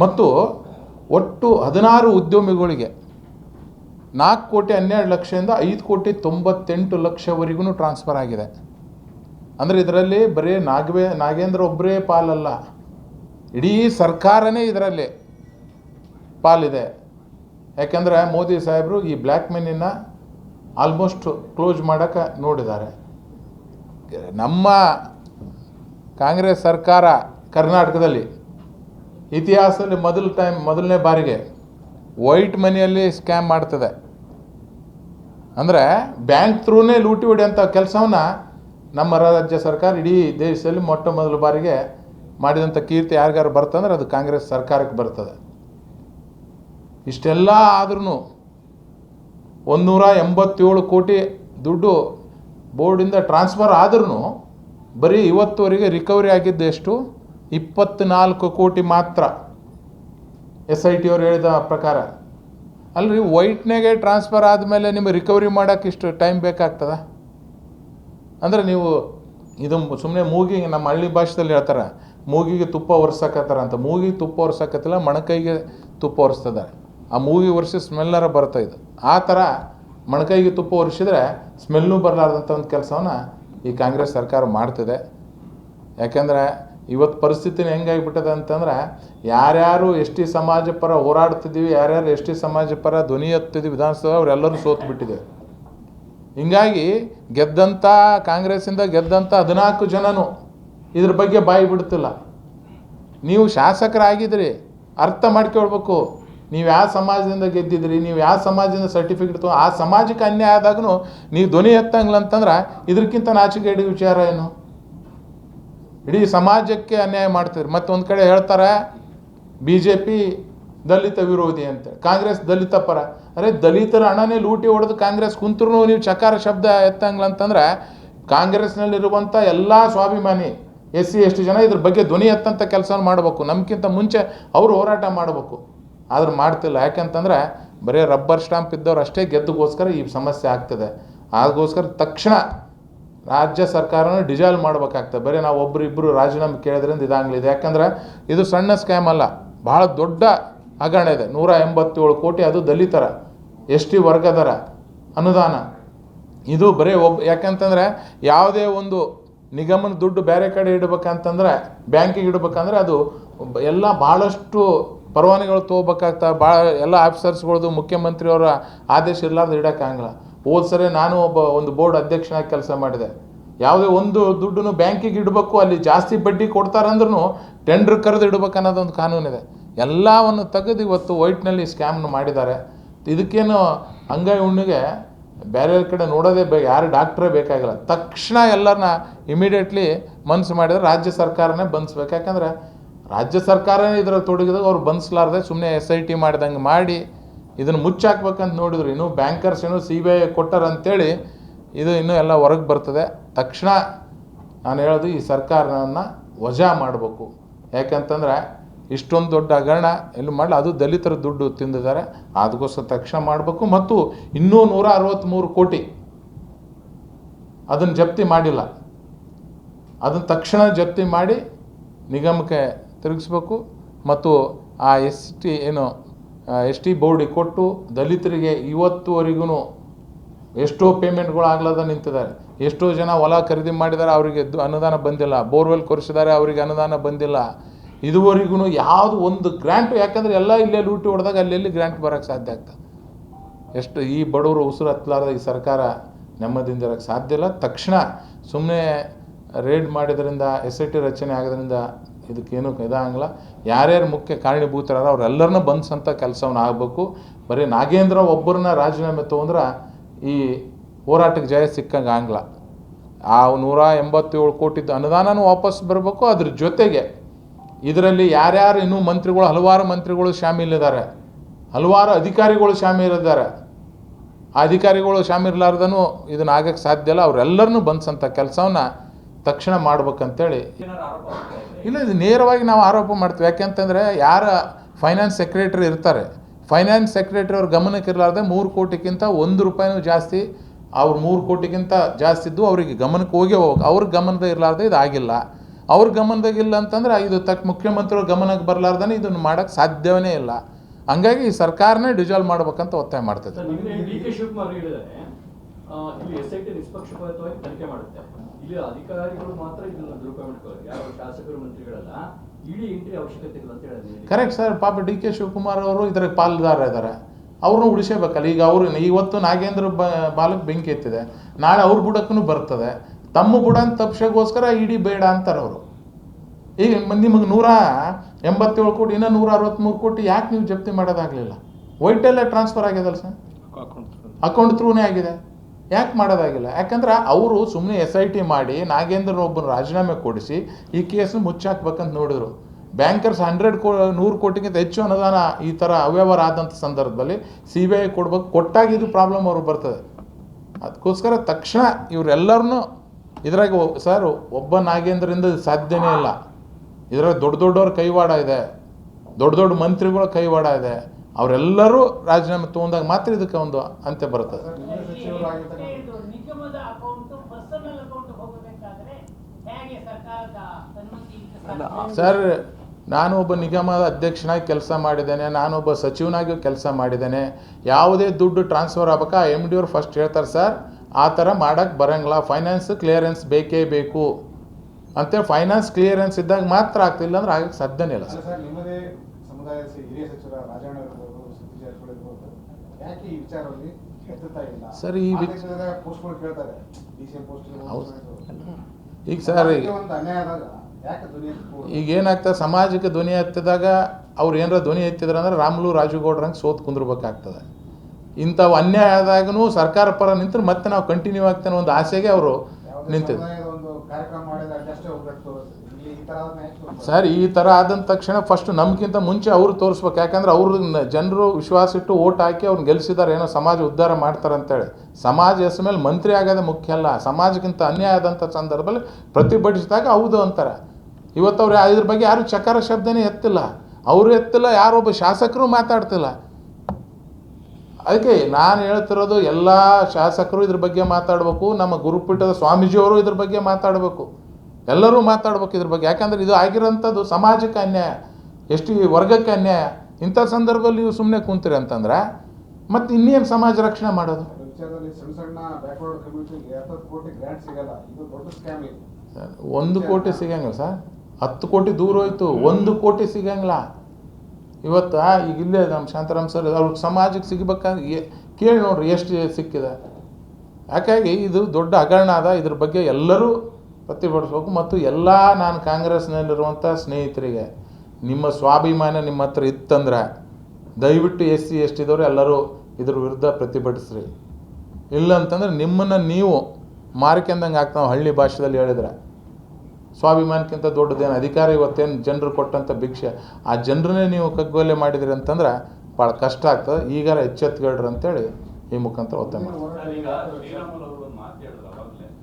ಮತ್ತು ಒಟ್ಟು ಹದಿನಾರು ಉದ್ಯಮಿಗಳಿಗೆ ನಾಲ್ಕು ಕೋಟಿ ಹನ್ನೆರಡು ಲಕ್ಷದಿಂದ ಐದು ಕೋಟಿ ತೊಂಬತ್ತೆಂಟು ಲಕ್ಷವರೆಗೂ ಟ್ರಾನ್ಸ್ಫರ್ ಆಗಿದೆ. ಅಂದರೆ ಇದರಲ್ಲಿ ಬರೀ ನಾಗವೇ, ನಾಗೇಂದ್ರ ಒಬ್ಬರೇ ಪಾಲಲ್ಲ. ಇಡೀ ಸರ್ಕಾರನೇ ಇದರಲ್ಲಿ ಪಾಲಿದೆ. ಯಾಕೆಂದರೆ ಮೋದಿ ಸಾಹೇಬರು ಈ ಬ್ಲ್ಯಾಕ್ ಮನಿನ ಆಲ್ಮೋಸ್ಟ್ ಕ್ಲೋಸ್ ಮಾಡೋಕ್ಕೆ ನೋಡಿದ್ದಾರೆ. ನಮ್ಮ ಕಾಂಗ್ರೆಸ್ ಸರ್ಕಾರ ಕರ್ನಾಟಕದಲ್ಲಿ ಇತಿಹಾಸದಲ್ಲಿ ಮೊದಲ ಟೈಮ್ ಮೊದಲನೇ ಬಾರಿಗೆ ವೈಟ್ ಮನಿಯಲ್ಲಿ ಸ್ಕ್ಯಾಮ್ ಮಾಡ್ತದೆ. ಅಂದರೆ ಬ್ಯಾಂಕ್ ಥ್ರೂನೇ ಲೂಟಿ ಹೊಡೆಯೋಂಥ ಕೆಲಸವನ್ನ ನಮ್ಮ ರಾಜ್ಯ ಸರ್ಕಾರ ಇಡೀ ದೇಶದಲ್ಲಿ ಮೊಟ್ಟ ಮೊದಲ ಬಾರಿಗೆ ಮಾಡಿದಂಥ ಕೀರ್ತಿ ಯಾರಿಗಾರು ಬರ್ತಂದ್ರೆ ಅದು ಕಾಂಗ್ರೆಸ್ ಸರ್ಕಾರಕ್ಕೆ ಬರ್ತದೆ. ಇಷ್ಟೆಲ್ಲ ಆದ್ರೂ ಒಂದೂರ ಎಂಬತ್ತೇಳು ಕೋಟಿ ದುಡ್ಡು ಬೋರ್ಡಿಂದ ಟ್ರಾನ್ಸ್ಫರ್ ಆದ್ರೂ ಬರೀ ಇವತ್ತುವರೆಗೆ ರಿಕವರಿ ಆಗಿದ್ದು ಎಷ್ಟು ಇಪ್ಪತ್ತ್ನಾಲ್ಕು ಕೋಟಿ ಮಾತ್ರ ಎಸ್ ಐ ಟಿ ಅವ್ರು ಹೇಳಿದ ಪ್ರಕಾರ. ಅಲ್ರಿ, ವೈಟ್ನಾಗೆ ಟ್ರಾನ್ಸ್ಫರ್ ಆದಮೇಲೆ ನಿಮಗೆ ರಿಕವರಿ ಮಾಡೋಕೆ ಇಷ್ಟು ಟೈಮ್ ಬೇಕಾಗ್ತದ? ಅಂದರೆ ನೀವು ಇದು ಸುಮ್ಮನೆ ಮೂಗಿಗೆ, ನಮ್ಮ ಹಳ್ಳಿ ಭಾಷೆದಲ್ಲಿ ಹೇಳ್ತಾರೆ, ಮೂಗಿಗೆ ತುಪ್ಪ ಒರೆಸಕತ್ತಾರ ಅಂತ. ಮೂಗಿಗೆ ತುಪ್ಪ ಒರೆಸಕತ್ತಿಲ್ಲ, ಮಣಕೈಗೆ ತುಪ್ಪ ಒರೆಸ್ತದೆ ಆ ಮೂಗಿ ಒರೆಸಿ ಸ್ಮೆಲ್ಲರ ಬರ್ತಾ ಆ ಥರ ಮಣಕೈಗೆ ತುಪ್ಪ ಒರೆಸಿದ್ರೆ ಸ್ಮೆಲ್ಲೂ ಬರಲಾರ್ದಂಥ ಒಂದು ಕೆಲಸವನ್ನು ಈ ಕಾಂಗ್ರೆಸ್ ಸರ್ಕಾರ ಮಾಡ್ತಿದೆ. ಯಾಕೆಂದರೆ ಇವತ್ತು ಪರಿಸ್ಥಿತಿನ ಹೆಂಗಾಗಿಬಿಟ್ಟದೆ ಅಂತಂದ್ರೆ, ಯಾರ್ಯಾರು ಎಸ್ ಟಿ ಸಮಾಜ ಪರ ಹೋರಾಡ್ತಿದ್ದೀವಿ ಯಾರ್ಯಾರು ಎಸ್ ಟಿ ಸಮಾಜ ಪರ ಧ್ವನಿ ಎತ್ತಿದ್ವಿ ವಿಧಾನಸಭೆ ಅವರೆಲ್ಲರೂ ಸೋತು ಬಿಟ್ಟಿದೆ. ಹಿಂಗಾಗಿ ಗೆದ್ದಂಥ ಕಾಂಗ್ರೆಸ್ಸಿಂದ ಗೆದ್ದಂಥ ಹದಿನಾಲ್ಕು ಜನನು ಇದ್ರ ಬಗ್ಗೆ ಬಾಯಿ ಬಿಡ್ತಿಲ್ಲ ನೀವು ಶಾಸಕರಾಗಿದ್ರಿ, ಅರ್ಥ ಮಾಡ್ಕೊಳ್ಬೇಕು. ನೀವು ಯಾವ ಸಮಾಜದಿಂದ ಗೆದ್ದಿದ್ರಿ, ನೀವು ಯಾವ ಸಮಾಜದಿಂದ ಸರ್ಟಿಫಿಕೇಟ್ ತಗೋ, ಆ ಸಮಾಜಕ್ಕೆ ಅನ್ಯಾಯ ಆದಾಗೂ ನೀವು ಧ್ವನಿ ಎತ್ತಂಗಿಲ್ಲ ಅಂತಂದ್ರೆ ಇದಕ್ಕಿಂತ ಇಡೀ ವಿಚಾರ ಏನು? ಇಡೀ ಸಮಾಜಕ್ಕೆ ಅನ್ಯಾಯ ಮಾಡ್ತಿದ್ರು. ಮತ್ತೊಂದು ಕಡೆ ಹೇಳ್ತಾರೆ ಬಿ ಜೆ ಪಿ ದಲಿತ ವಿರೋಧಿ ಅಂತ. ಕಾಂಗ್ರೆಸ್ ದಲಿತ ಪರ. ಅರೆ, ದಲಿತರ ಹಣನೇ ಲೂಟಿ ಹೊಡೆದು ಕಾಂಗ್ರೆಸ್ ಕುಂತ್ರು ನೀವು ಚಕಾರ ಶಬ್ದ ಎತ್ತಂಗಿಲ್ಲ ಅಂತಂದ್ರೆ ಕಾಂಗ್ರೆಸ್ನಲ್ಲಿರುವಂಥ ಎಲ್ಲ ಸ್ವಾಭಿಮಾನಿ ಎಸ್ ಸಿ ಎಷ್ಟು ಜನ ಇದ್ರ ಬಗ್ಗೆ ಧ್ವನಿ ಎತ್ತಂಥ ಕೆಲಸ ಮಾಡಬೇಕು. ನಮ್ಗಿಂತ ಮುಂಚೆ ಅವರು ಹೋರಾಟ ಮಾಡಬೇಕು. ಆದ್ರೆ ಮಾಡ್ತಿಲ್ಲ. ಯಾಕೆಂತಂದ್ರೆ, ಬರೀ ರಬ್ಬರ್ ಸ್ಟಾಂಪ್ ಇದ್ದವ್ರು ಅಷ್ಟೇ ಗೆದ್ದುಗೋಸ್ಕರ ಈ ಸಮಸ್ಯೆ ಆಗ್ತದೆ. ಅದಕ್ಕೋಸ್ಕರ ತಕ್ಷಣ ರಾಜ್ಯ ಸರ್ಕಾರನ ಡಿಜಾಲ್ವ್ ಮಾಡ್ಬೇಕಾಗ್ತದೆ. ಬರೀ ನಾವು ಒಬ್ಬರು ಇಬ್ಬರು ರಾಜೀನಾಮೆ ಕೇಳಿದ್ರಿಂದ ಇದಾಗಲಿದೆ. ಯಾಕಂದ್ರೆ ಇದು ಸಣ್ಣ ಸ್ಕ್ಯಾಮ್ ಅಲ್ಲ. ಭಾಳ ದೊಡ್ಡ ಹಗರಣ ಇದೆ. ನೂರ ಎಂಬತ್ತೇಳು ಕೋಟಿ ಅದು ದಲಿತರ, ಎಸ್ ಟಿ ವರ್ಗದರ ಅನುದಾನ. ಇದು ಬರೀ ಒಬ್ಬ ಯಾಕಂತಂದ್ರೆ ಯಾವುದೇ ಒಂದು ನಿಗಮನ ದುಡ್ಡು ಬೇರೆ ಕಡೆ ಇಡ್ಬೇಕಂತಂದ್ರೆ, ಬ್ಯಾಂಕಿಗೆ ಇಡಬೇಕಂದ್ರೆ ಅದು ಎಲ್ಲ ಭಾಳಷ್ಟು ಪರವಾನಗಿಗಳು ತೊಗೋಬೇಕಾಗ್ತವೆ. ಭಾಳ ಎಲ್ಲ ಆಫೀಸರ್ಸ್ಗಳದ್ದು ಮುಖ್ಯಮಂತ್ರಿಯವರ ಆದೇಶ ಇರಲಾರ್ದು ಇಡೋಕ್ಕಾಗಲ್ಲ. ಹೋದ ಸರಿ ನಾನು ಒಬ್ಬ ಒಂದು ಬೋರ್ಡ್ ಅಧ್ಯಕ್ಷನಾಗಿ ಕೆಲಸ ಮಾಡಿದೆ. ಯಾವುದೇ ಒಂದು ದುಡ್ಡನ್ನು ಬ್ಯಾಂಕಿಗೆ ಇಡಬೇಕು, ಅಲ್ಲಿ ಜಾಸ್ತಿ ಬಡ್ಡಿ ಕೊಡ್ತಾರಂದ್ರೂ ಟೆಂಡ್ರ್ ಕರೆದು ಇಡ್ಬೇಕು ಅನ್ನೋದೊಂದು ಕಾನೂನಿದೆ. ಎಲ್ಲವನ್ನು ತೆಗೆದು ಇವತ್ತು ವೈಟ್ನಲ್ಲಿ ಸ್ಕ್ಯಾಮ್ನ ಮಾಡಿದ್ದಾರೆ. ಇದಕ್ಕೇನು ಅಂಗೈ ಹುಣ್ಣಿಗೆ ಬೇರೆ ಕಡೆ ನೋಡೋದೇ ಬೇ, ಯಾರು ಡಾಕ್ಟ್ರೇ ಬೇಕಾಗಿಲ್ಲ. ತಕ್ಷಣ ಎಲ್ಲರನ್ನ ಇಮಿಡಿಯೇಟ್ಲಿ ಮನ್ಸು ಮಾಡಿದ್ರೆ ರಾಜ್ಯ ಸರ್ಕಾರನೇ ಬಂಧಿಸ್ಬೇಕು ಯಾಕಂದರೆ ರಾಜ್ಯ ಸರ್ಕಾರನೇ ಇದರಲ್ಲಿ ತೊಡಗಿದಾಗ ಅವ್ರು ಬಂಧಿಸ್ಲಾರ್ದೆ ಸುಮ್ಮನೆ ಎಸ್ ಐ ಟಿ ಮಾಡಿದಂಗೆ ಮಾಡಿ ಇದನ್ನು ಮುಚ್ಚಾಕ್ಬೇಕಂತ ನೋಡಿದ್ರು. ಇನ್ನು ಬ್ಯಾಂಕರ್ಸ್ ಏನು ಸಿ ಬಿ ಐ ಕೊಟ್ಟಾರ ಅಂತೇಳಿ ಇದು ಇನ್ನೂ ಎಲ್ಲ ಹೊರಗೆ ಬರ್ತದೆ. ತಕ್ಷಣ ನಾನು ಹೇಳೋದು ಈ ಸರ್ಕಾರವನ್ನು ವಜಾ ಮಾಡಬೇಕು. ಯಾಕಂತಂದರೆ ಇಷ್ಟೊಂದು ದೊಡ್ಡ ಹಗರಣ ಎಲ್ಲಿ ಮಾಡಲಿ ಅದು ದಲಿತರ ದುಡ್ಡು ತಿಂದಿದ್ದಾರೆ. ಅದಕ್ಕೋಸ್ಕರ ತಕ್ಷಣ ಮಾಡಬೇಕು ಮತ್ತು ಇನ್ನೂ ನೂರ ಅರವತ್ತ್ಮೂರು ಕೋಟಿ ಅದನ್ನು ಜಪ್ತಿ ಮಾಡಿಲ್ಲ. ಅದನ್ನು ತಕ್ಷಣ ಜಪ್ತಿ ಮಾಡಿ ನಿಗಮಕ್ಕೆ ತಿರುಗಿಸ್ಬೇಕು. ಮತ್ತು ಆ ಎಸ್ ಟಿ ಏನು ಎಸ್ ಟಿ ಬೋರ್ಡಿಗೆ ಕೊಟ್ಟು ದಲಿತರಿಗೆ ಇವತ್ತುವರೆಗೂ ಎಷ್ಟೋ ಪೇಮೆಂಟ್ಗಳು ಆಗ್ಲದ ನಿಂತಿದ್ದಾರೆ. ಎಷ್ಟೋ ಜನ ಹೊಲ ಖರೀದಿ ಮಾಡಿದ್ದಾರೆ, ಅವರಿಗೆ ಅನುದಾನ ಬಂದಿಲ್ಲ. ಬೋರ್ವೆಲ್ ಕೊರೆಸಿದ್ದಾರೆ, ಅವರಿಗೆ ಅನುದಾನ ಬಂದಿಲ್ಲ. ಇದುವರೆಗೂ ಯಾವುದು ಒಂದು ಗ್ರ್ಯಾಂಟು, ಯಾಕಂದರೆ ಎಲ್ಲ ಇಲ್ಲೇ ಲೂಟಿ ಹೊಡೆದಾಗ ಅಲ್ಲೆಲ್ಲಿ ಗ್ರ್ಯಾಂಟ್ ಬರೋಕ್ಕೆ ಸಾಧ್ಯ ಆಗ್ತದೆ. ಎಷ್ಟು ಈ ಬಡವರು ಉಸಿರು ಹತ್ತಲಾರ್ದ ಈ ಸರ್ಕಾರ ನೆಮ್ಮದಿಯಿಂದ ಇರೋಕ್ಕೆ ಸಾಧ್ಯ ಇಲ್ಲ. ತಕ್ಷಣ ಸುಮ್ಮನೆ ರೇಡ್ ಮಾಡಿದ್ರಿಂದ ಎಸ್ ಐ ಟಿ ರಚನೆ ಆಗೋದ್ರಿಂದ ಇದಕ್ಕೇನು ಇದಾಗಲ್ಲ ಯಾರ್ಯಾರು ಮುಖ್ಯ ಕಾರಣೀಭೂತರಾರ ಅವರೆಲ್ಲರನ್ನ ಬಂಧಿಸಂಥ ಕೆಲಸವನ್ನು ಆಗಬೇಕು. ಬರೀ ನಾಗೇಂದ್ರ ಒಬ್ಬರನ್ನ ರಾಜೀನಾಮೆ ತೊಗೊಂಡ್ರೆ ಈ ಹೋರಾಟಕ್ಕೆ ಜಯ ಸಿಕ್ಕಂಗೆ ಆಗಲ್ಲ. ಆ ನೂರ ಎಂಬತ್ತೇಳು ಕೋಟಿದ್ದು ಅನುದಾನನೂ ವಾಪಸ್ ಬರಬೇಕು. ಅದ್ರ ಜೊತೆಗೆ ಇದರಲ್ಲಿ ಯಾರ್ಯಾರು ಇನ್ನೂ ಮಂತ್ರಿಗಳು, ಹಲವಾರು ಮಂತ್ರಿಗಳು ಶಾಮೀಲಿದ್ದಾರೆ. ಹಲವಾರು ಅಧಿಕಾರಿಗಳು ಶಾಮೀಲಿದ್ದಾರೆ. ಆ ಅಧಿಕಾರಿಗಳು ಶಾಮೀರ್ಲಾರ್ದನೂ ಇದನ್ನ ಆಗಕ್ಕೆ ಸಾಧ್ಯ ಇಲ್ಲ. ಅವರೆಲ್ಲರನ್ನೂ ಬಂಧಿಸಂಥ ಕೆಲಸವನ್ನ ತಕ್ಷಣ ಮಾಡ್ಬೇಕಂತೇಳಿ. ಇಲ್ಲ, ಇದು ನೇರವಾಗಿ ನಾವು ಆರೋಪ ಮಾಡ್ತೀವಿ. ಯಾಕೆಂತಂದರೆ ಯಾರ ಫೈನಾನ್ಸ್ ಸೆಕ್ರೆಟರಿ ಇರ್ತಾರೆ. ಫೈನಾನ್ಸ್ ಸೆಕ್ರೆಟರಿ ಅವ್ರ ಗಮನಕ್ಕೆ ಇರಲಾರ್ದೆ ಮೂರು ಕೋಟಿಗಿಂತ ಒಂದು ರೂಪಾಯಿನೂ ಜಾಸ್ತಿ, ಅವ್ರು ಮೂರು ಕೋಟಿಗಿಂತ ಜಾಸ್ತಿ ಇದ್ದು ಅವರಿಗೆ ಗಮನಕ್ಕೆ ಹೋಗಿ ಹೋಗಿ ಅವ್ರ ಗಮನದ ಇರಲಾರ್ದೆ ಇದು ಆಗಿಲ್ಲ. ಅವ್ರ ಗಮನದಾಗಿಲ್ಲ ಅಂತಂದ್ರೆ ಇದು ತಕ್ಕ ಮುಖ್ಯಮಂತ್ರಿಗಳ ಗಮನಕ್ಕೆ ಬರಲಾರ್ದೇ ಇದನ್ನು ಮಾಡೋಕ್ಕೆ ಸಾಧ್ಯವೇ ಇಲ್ಲ. ಹಂಗಾಗಿ ಈ ಸರ್ಕಾರನೇ ಡಿಸಾಲ್ವ್ ಮಾಡ್ಬೇಕಂತ ಒತ್ತಾಯ ಮಾಡ್ತಿದ್ದೆ ಇಲ್ಲಿ ಅಧಿಕಾರಿಗಳು ಮಾತ್ರ ಇದನ್ನ ದುರುಪಯೋಗ ಮಾಡ್ಕೊಳ್ಳಿ ಯಾವ ಶಾಸಕರು ಮಂತ್ರಿಗಳಲ್ಲ ಇಡೀ ಎಂಟ್ರಿ ಅವಶ್ಯಕತೆ ಇಲ್ಲ ಅಂತ ಹೇಳಿದ್ರೆ ಕರೆಕ್ಟ್ ಸರ್ ಪಾಪ ಡಿ ಕೆ ಶಿವಕುಮಾರ್ ಅವರು ಇದ್ರ ಪಾಲ್ದಾರ ಇದ್ದಾರೆ ಅವ್ರನ್ನೂ ಉಳಿಸಬೇಕಲ್ಲ. ಈಗ ಅವರು ಇವತ್ತು ನಾಗೇಂದ್ರ ಬ ಬಾಲಕ್ಕೆ ಬೆಂಕಿ ಎತ್ತಿದೆ. ನಾಳೆ ಅವ್ರ ಬುಡಕ್ಕೂ ಬರ್ತದೆ. ತಮ್ಮ ಬುಡ ತಪ್ಪಿಸೋಕ್ಕೋಸ್ಕರ ಇಡೀ ಬೇಡ ಅಂತಾರೆ ಅವರು. ಈಗ ನಿಮಗೆ ನೂರ ಎಂಬತ್ತೇಳು ಕೋಟಿ ಇನ್ನೂ ನೂರ ಅರವತ್ತ್ಮೂರು ಕೋಟಿ ಯಾಕೆ ನೀವು ಜಪ್ತಿ ಮಾಡೋದಾಗಲಿಲ್ಲ? ವೈಟಲ್ಲೇ ಟ್ರಾನ್ಸ್ಫರ್ ಆಗ್ಯದಲ್ಲ ಸರ್ ಅಕೌಂಟ್ ಥ್ರೂನೇ ಆಗಿದೆ. ಯಾಕೆ ಮಾಡೋದಾಗಿಲ್ಲ ಯಾಕಂದ್ರೆ ಅವರು ಸುಮ್ಮನೆ ಎಸ್ ಐ ಟಿ ಮಾಡಿ ನಾಗೇಂದ್ರ ಒಬ್ಬನ ರಾಜೀನಾಮೆ ಕೊಡಿಸಿ ಈ ಕೇಸನ್ನ ಮುಚ್ಚಾಕ್ಬೇಕಂತ ನೋಡಿದ್ರು. ಬ್ಯಾಂಕರ್ಸ್ ಹಂಡ್ರೆಡ್ ಕೋ, ನೂರು ಕೋಟಿಗಿಂತ ಹೆಚ್ಚು ಅನುದಾನ ಈ ಥರ ಅವ್ಯವಹಾರ ಆದಂಥ ಸಂದರ್ಭದಲ್ಲಿ ಸಿ ಬಿ ಐ ಕೊಡ್ಬೇಕು. ಕೊಟ್ಟಾಗ ಇದು ಪ್ರಾಬ್ಲಮ್ ಅವ್ರಿಗೆ ಬರ್ತದೆ. ಅದಕ್ಕೋಸ್ಕರ ತಕ್ಷಣ ಇವರೆಲ್ಲರನ್ನೂ ಇದ್ರಾಗ ಸರ್ ಒಬ್ಬ ನಾಗೇಂದ್ರಿಂದ ಸಾಧ್ಯನೇ ಇಲ್ಲ. ಇದ್ರಾಗ ದೊಡ್ಡ ದೊಡ್ಡವ್ರ ಕೈವಾಡ ಇದೆ. ದೊಡ್ಡ ದೊಡ್ಡ ಮಂತ್ರಿಗಳ ಕೈವಾಡ ಇದೆ. ಅವರೆಲ್ಲರೂ ರಾಜೀನಾಮೆ ತಗೊಂಡಾಗ ಮಾತ್ರ ಇದಕ್ಕೆ ಒಂದು ಅಂತ್ಯ ಬರ್ತದೆ. ಸರ್, ನಿಮ್ಗೆ ಸಚಿವರಾಗಿರ್ತಕ್ಕಂಥ ಇದು ನಿಗಮದ ಅಕೌಂಟ್ ಪರ್ಸನಲ್ ಅಕೌಂಟ್ ಹೋಗಬೇಕಾದ್ರೆ ಹೇಗೆ ಸರ್ಕಾರದ ಅನುಮತಿ ಇದ್ರೆ ಸರ್ ನಾನು ಒಬ್ಬ ನಿಗಮದ ಅಧ್ಯಕ್ಷನಾಗಿ ಕೆಲಸ ಮಾಡಿದ್ದೇನೆ ನಾನು ಒಬ್ಬ ಸಚಿವನಾಗಿಯೂ ಕೆಲಸ ಮಾಡಿದ್ದೇನೆ. ಯಾವುದೇ ದುಡ್ಡು ಟ್ರಾನ್ಸ್ಫರ್ ಆಗ್ಬೇಕಾ? ಎಂ ಡಿ ಅವ್ರು ಫಸ್ಟ್ ಹೇಳ್ತಾರೆ ಸರ್ ಆ ಥರ ಮಾಡೋಕ್ಕೆ ಬರಂಗಿಲ್ಲ. ಫೈನಾನ್ಸ್ ಕ್ಲಿಯರೆನ್ಸ್ ಬೇಕೇ ಬೇಕು. ಅಂತೇಳಿ ಫೈನಾನ್ಸ್ ಕ್ಲಿಯರೆನ್ಸ್ ಇದ್ದಾಗ ಮಾತ್ರ ಆಗ್ತಿಲ್ಲ ಅಂದ್ರೆ ಆಗಕ್ಕೆ ಸಾಧ್ಯನೇ ಇಲ್ಲ ಸರ್. ಯಾಕೆ ಈ ವಿಚಾರದಲ್ಲಿ ಎತ್ತುತ್ತಾ ಇಲ್ಲ? ಸರ್, ಈ ಈಗ ಸರ್ ಈಗ ಏನಾಗ್ತದೆ ಸಮಾಜಕ್ಕೆ ಧ್ವನಿ ಎತ್ತಿದಾಗ ಅವ್ರು ಏನಾರ ಧ್ವನಿ ಎತ್ತಿದ್ರು ಅಂದ್ರೆ ರಾಮುಲು ರಾಜುಗೌಡ್ರಂಗೆ ಸೋತ್ ಕುಂದ್ರಬೇಕಾಗ್ತದೆ. ಇಂಥವು ಅನ್ಯಾಯ ಆದಾಗೂ ಸರ್ಕಾರ ಪರ ನಿಂತರೆ ಮತ್ತೆ ನಾವು ಕಂಟಿನ್ಯೂ ಆಗ್ತೇನೆ ಒಂದು ಆಸೆಗೆ ಅವರು ಯಾವುದೇ ಸರ್, ಈ ಥರ ಆದಂಥ ತಕ್ಷಣ ಫಸ್ಟ್ ನಮ್ಗಿಂತ ಮುಂಚೆ ಅವ್ರು ತೋರಿಸ್ಬೇಕು. ಯಾಕಂದ್ರೆ ಅವ್ರ ಜನರು ವಿಶ್ವಾಸ ಇಟ್ಟು ಓಟ್ ಹಾಕಿ ಅವ್ರನ್ನ ಗೆಲ್ಸಿದ್ದಾರೆ ಏನೋ ಸಮಾಜ ಉದ್ಧಾರ ಮಾಡ್ತಾರೆ ಅಂತೇಳಿ. ಸಮಾಜ ಹೆಸರು ಮೇಲೆ ಮಂತ್ರಿ ಆಗೋದೇ ಮುಖ್ಯ ಅಲ್ಲ. ಸಮಾಜಕ್ಕಿಂತ ಅನ್ಯಾಯ ಆದಂಥ ಸಂದರ್ಭದಲ್ಲಿ ಪ್ರತಿಭಟಿಸಿದಾಗ ಹೌದು ಅಂತಾರೆ. ಇವತ್ತು ಅವ್ರು ಇದ್ರ ಬಗ್ಗೆ ಯಾರು ಚಕಾರ ಶಬ್ದನೇ ಎತ್ತಿಲ್ಲ. ಅವರು ಎತ್ತಿಲ್ಲ ಯಾರೊಬ್ಬ ಶಾಸಕರು ಮಾತಾಡ್ತಿಲ್ಲ. ಅದಕ್ಕೆ ನಾನು ಹೇಳ್ತಿರೋದು ಎಲ್ಲ ಶಾಸಕರು ಇದ್ರ ಬಗ್ಗೆ ಮಾತಾಡಬೇಕು, ನಮ್ಮ ಗುರುಪೀಠದ ಸ್ವಾಮೀಜಿಯವರು ಇದ್ರ ಬಗ್ಗೆ ಮಾತಾಡಬೇಕು. ಎಲ್ಲರೂ ಮಾತಾಡ್ಬೇಕು ಇದ್ರ ಬಗ್ಗೆ. ಯಾಕಂದ್ರೆ ಇದು ಆಗಿರೋಂಥದ್ದು ಸಮಾಜಕ್ಕೆ ಅನ್ಯಾಯ ಎಷ್ಟು ವರ್ಗಕ್ಕೆ ಅನ್ಯಾಯ ಇಂಥ ಸಂದರ್ಭದಲ್ಲಿ ನೀವು ಸುಮ್ಮನೆ ಕುಂತೀರಿ ಅಂತಂದ್ರೆ ಮತ್ತೆ ಇನ್ನೇನು ಸಮಾಜ ರಕ್ಷಣೆ ಮಾಡೋದು? ಒಂದು ಕೋಟಿ ಸಿಗಂಗಿಲ್ಲ ಸರ್. ಹತ್ತು ಕೋಟಿ ದೂರ ಹೋಯ್ತು ಒಂದು ಕೋಟಿ ಸಿಗಂಗಿಲ್ಲ. ಇವತ್ತು ಈಗ ಇಲ್ಲೇ ನಮ್ಮ ಶಾಂತಾರಾಮ್ ಸರ್ ಅವ್ರಿಗೆ ಸಮಾಜಕ್ಕೆ ಸಿಗ್ಬೇಕಾದ್ರೆ ಕೇಳಿ ನೋಡ್ರಿ ಎಷ್ಟು ಸಿಕ್ಕಿದೆ. ಯಾಕಾಗಿ ಇದು ದೊಡ್ಡ ಹಗರಣ ಅದ. ಇದ್ರ ಬಗ್ಗೆ ಎಲ್ಲರೂ ಪ್ರತಿಭಟಿಸ್ಬೇಕು ಮತ್ತು ಎಲ್ಲ ನಾನು ಕಾಂಗ್ರೆಸ್ನಲ್ಲಿರುವಂಥ ಸ್ನೇಹಿತರಿಗೆ, ನಿಮ್ಮ ಸ್ವಾಭಿಮಾನ ನಿಮ್ಮ ಹತ್ರ ಇತ್ತಂದ್ರೆ, ದಯವಿಟ್ಟು ಎಸ್ ಸಿ, ಎಸ್ ಟಿದವರು ಎಲ್ಲರೂ ಇದ್ರ ವಿರುದ್ಧ ಪ್ರತಿಭಟಿಸ್ರಿ. ಇಲ್ಲ ಅಂತಂದ್ರೆ ನಿಮ್ಮನ್ನು ನೀವು ಮಾರ್ಕೊಂಡಂಗೆ ಆಗ್ತಾವೆ ಹಳ್ಳಿ ಭಾಷೆದಲ್ಲಿ ಹೇಳಿದ್ರೆ, ಸ್ವಾಭಿಮಾನಕ್ಕಿಂತ ದೊಡ್ಡದೇನು ಅಧಿಕಾರ ಇವತ್ತೇನು ಜನರು ಕೊಟ್ಟಂಥ ಭಿಕ್ಷೆ, ಆ ಜನರನ್ನೇ ನೀವು ಕಗ್ಗೊಲೆ ಮಾಡಿದಿರಿ ಅಂತಂದ್ರೆ ಭಾಳ ಕಷ್ಟ ಆಗ್ತದೆ. ಈಗಾರ ಎಚ್ಚೆತ್ಕೊಳ್ರಿ ಅಂತೇಳಿ ಈ ಮುಖಾಂತರ ಒತ್ತಾಯ ಮಾಡ್ತೀನಿ.